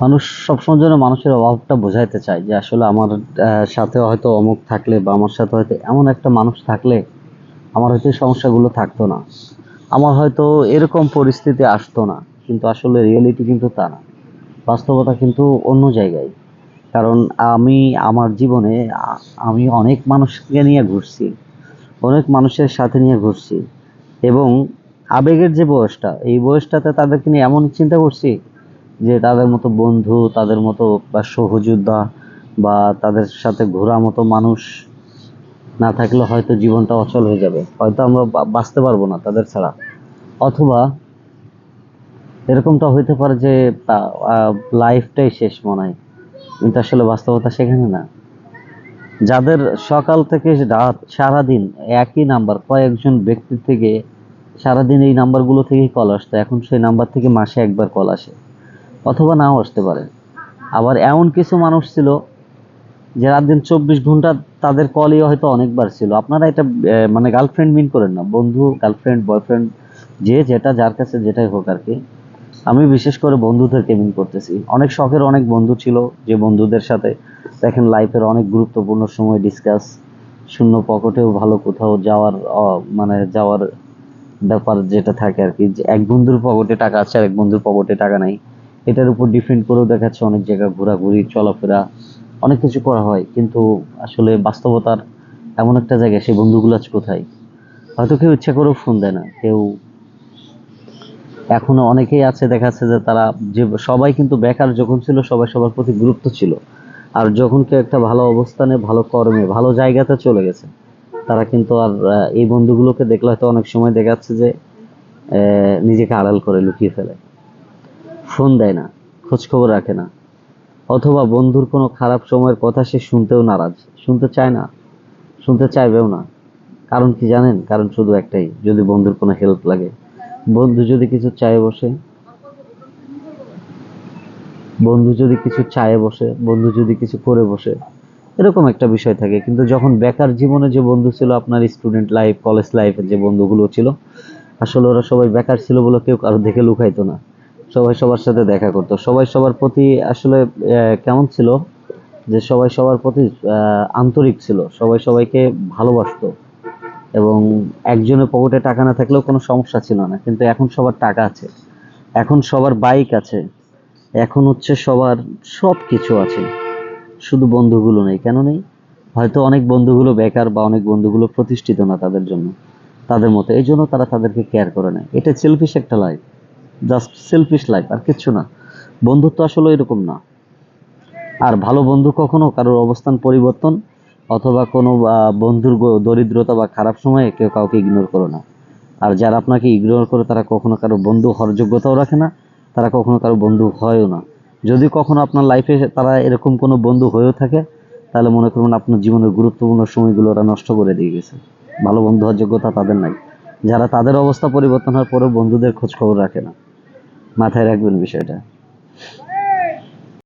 মানুষ সবসময় জন্য মানুষের অভাবটা বোঝাইতে চায় যে আসলে আমার সাথে হয়তো অমুক থাকলে বা আমার সাথে হয়তো এমন একটা মানুষ থাকলে আমার হয়তো সমস্যাগুলো থাকতো না। আমার হয়তো এরকম পরিস্থিতি আসতো না, কিন্তু আসলে রিয়েলিটি কিন্তু তা না। বাস্তবতা কিন্তু অন্য জায়গায়। কারণ আমি, আমার জীবনে আমি অনেক মানুষকে নিয়ে ঘুরছি, অনেক মানুষের সাথে নিয়ে ঘুরছি এবং আবেগের যে বয়সটা, এই বয়সটাতে তাদেরকে নিয়ে এমন চিন্তা করছি যে তাদের মতো বন্ধু, তাদের মতো বা সহযোদ্ধা বা তাদের সাথে ঘোরা মতো মানুষ না থাকলে হয়তো জীবনটা অচল হয়ে যাবে। হয়তো আমরা বাঁচতে পারব না তাদের ছাড়া। অথবা এরকমটা হইতে পারে যে লাইফটাই শেষ মনে হয়। কিন্তু আসলে বাস্তবতা সেখানে না। যাদের সকাল থেকে রাত সারাদিন একই নাম্বার কয়েকজন ব্যক্তি থেকে সারাদিন এই নাম্বারগুলো থেকেই কল আসতো। এখন সেই নাম্বার থেকে মাসে একবার কল আসে। অথবা নাও আসতে পারে। আবার এমন কিছু মানুষ ছিল যে রাত দিন চব্বিশ ঘণ্টা তাদের কলই হয়তো অনেকবার ছিল। আপনারা এটা মানে গার্লফ্রেন্ড মিন করেন না। বন্ধু গার্লফ্রেন্ড বয়ফ্রেন্ড যে যেটা, যার কাছে যেটাই হোক আর কি। আমি বিশেষ করে বন্ধুদেরকে মিন করতেছি। অনেক শখের অনেক বন্ধু ছিল যে বন্ধুদের সাথে। দেখেন লাইফের অনেক গুরুত্বপূর্ণ সময় ডিসকাস শূন্য পকেটেও ভালো কোথাও যাওয়ার মানে যাওয়ার ব্যাপার যেটা থাকে আর কি। যে এক বন্ধুর পকেটে টাকা আছে আর এক বন্ধুর পকেটে টাকা নাই। এটার উপর ডিপেন্ড করেও দেখাচ্ছে অনেক জায়গায় ঘোরাঘুরি, চলাফেরা, অনেক কিছু করা হয়। কিন্তু আসলে বাস্তবতার এমন একটা জায়গায় সেই বন্ধুগুলো আজ কোথায়? হয়তো কেউ ইচ্ছা করেও ফোন দেয় না। কেউ এখনও অনেকেই আছে, দেখা যাচ্ছে যে তারা যে সবাই কিন্তু বেকার যখন ছিল, সবাই সবার প্রতি গুরুত্ব ছিল। আর যখন কেউ একটা ভালো অবস্থানে, ভালো কর্মে, ভালো জায়গাতে চলে গেছে, তারা কিন্তু আর এই বন্ধুগুলোকে দেখলে হয়তো অনেক সময় দেখা যাচ্ছে যে নিজেকে আড়াল করে লুকিয়ে ফেলে। ফোন দেয় না খোঁজ খবর রাখে না। অথবা বন্ধুর কোনো খারাপ সময়ের কথা সে শুনতেও নারাজ। শুনতে চায় না, শুনতে চাইবেও না। কারণ কি জানেন? কারণ শুধু একটাই, যদি বন্ধুর কোনো হেল্প লাগে। বন্ধু যদি কিছু চায় বসে, বন্ধু যদি কিছু চায় বসে, বন্ধু যদি কিছু করে বসে, এরকম একটা বিষয় থাকে। কিন্তু যখন বেকার জীবনে যে বন্ধু ছিল, আপনার স্টুডেন্ট লাইফ কলেজ লাইফের যে বন্ধুগুলো ছিল, আসলে ওরা সবাই বেকার ছিল বলে কেউ কারও দেখে লুকাইতো না। সবাই সবার সাথে দেখা করতো। সবাই সবার প্রতি আসলে কেমন ছিল? যে সবাই সবার প্রতি আন্তরিক ছিল। সবাই সবাইকে ভালোবাসতো। এবং একজনের পকেটে টাকা না থাকলেও কোনো সমস্যা ছিল না। কিন্তু এখন সবার টাকা আছে। এখন সবার বাইক আছে। এখন হচ্ছে সবার সব কিছু আছে। শুধু বন্ধুগুলো নেই। কেন নেই? হয়তো অনেক বন্ধুগুলো বেকার বা অনেক বন্ধুগুলো প্রতিষ্ঠিত না তাদের জন্য, তাদের মতো। এই জন্য তারা তাদেরকে কেয়ার করে না। এটা সেলফিশ একটা লাইফ জাস্ট সেলফিশ লাইফ আর কিচ্ছু না। বন্ধুত্ব আসলে এরকম না। আর ভালো বন্ধু কখনো কারোর অবস্থান পরিবর্তন অথবা কোনো বন্ধুর দরিদ্রতা বা খারাপ সময়ে কেউ কাউকে ইগনোর করো না। আর যারা আপনাকে ইগনোর করে, তারা কখনো কারও বন্ধু হওয়ার যোগ্যতাও রাখে না, তারা কখনো কারও বন্ধু হয়ও না। যদি কখনো আপনার লাইফে তারা এরকম কোনো বন্ধু হয়েও থাকে, তাহলে মনে করুন আপনার জীবনের গুরুত্বপূর্ণ সময়গুলো ওরা নষ্ট করে দিয়ে গেছে। ভালো বন্ধু হওয়ার যোগ্যতা তাদের নাই। যারা তাদের অবস্থা পরিবর্তন হওয়ার পরেও বন্ধুদের খোঁজ খবর রাখে না। মাথায় রাখবেন বিষয়টা।